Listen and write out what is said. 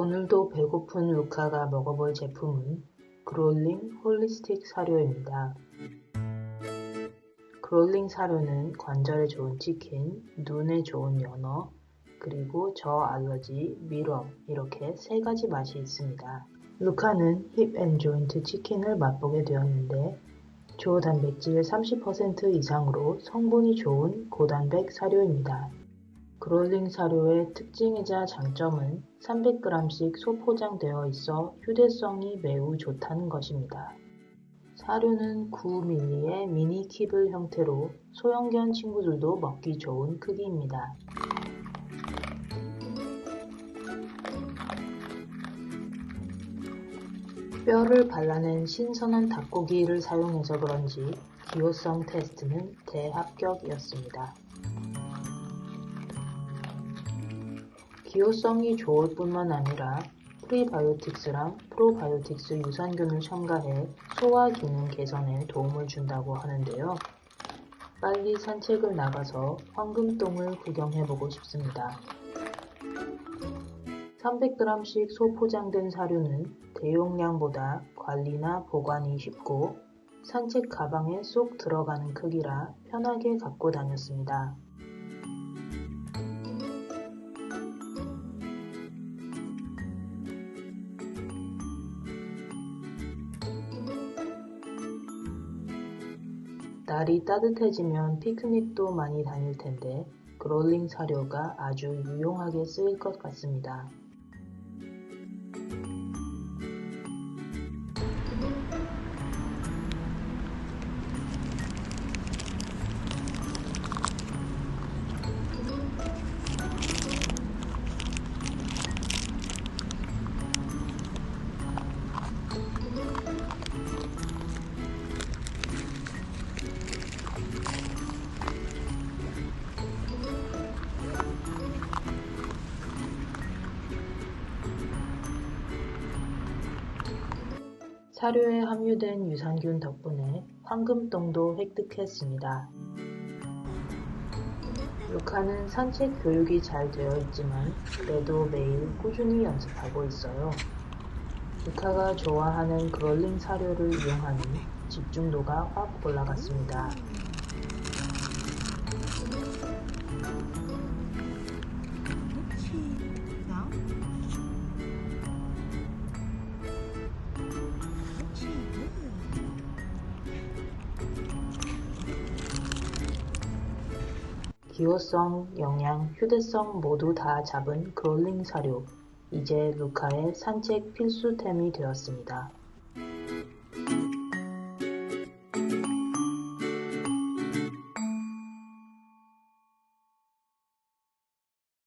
오늘도 배고픈 루카가 먹어볼 제품은 그롤링 홀리스틱 사료입니다. 그롤링 사료는 관절에 좋은 치킨, 눈에 좋은 연어, 그리고 저 알러지, 밀웜 이렇게 세 가지 맛이 있습니다. 루카는 힙앤 조인트 치킨을 맛보게 되었는데 조단백질 30% 이상으로 성분이 좋은 고단백 사료입니다. 그롤링 사료의 특징이자 장점은 300g씩 소포장되어 있어 휴대성이 매우 좋다는 것입니다. 사료는 9mm의 미니 킵을 형태로 소형견 친구들도 먹기 좋은 크기입니다. 뼈를 발라낸 신선한 닭고기를 사용해서 그런지 기호성 테스트는 대합격이었습니다. 기호성이 좋을 뿐만 아니라 프리바이오틱스랑 프로바이오틱스 유산균을 첨가해 소화 기능 개선에 도움을 준다고 하는데요. 빨리 산책을 나가서 황금똥을 구경해보고 싶습니다. 300g씩 소포장된 사료는 대용량보다 관리나 보관이 쉽고 산책 가방에 쏙 들어가는 크기라 편하게 갖고 다녔습니다. 날이 따뜻해지면 피크닉도 많이 다닐 텐데 그롤링 사료가 아주 유용하게 쓰일 것 같습니다. 사료에 함유된 유산균 덕분에 황금똥도 획득했습니다. 루카는 산책 교육이 잘 되어 있지만 그래도 매일 꾸준히 연습하고 있어요. 루카가 좋아하는 그롤링 사료를 이용하니 집중도가 확 올라갔습니다. 기호성, 영양, 휴대성 모두 다 잡은 그롤링 사료. 이제 루카의 산책 필수템이 되었습니다.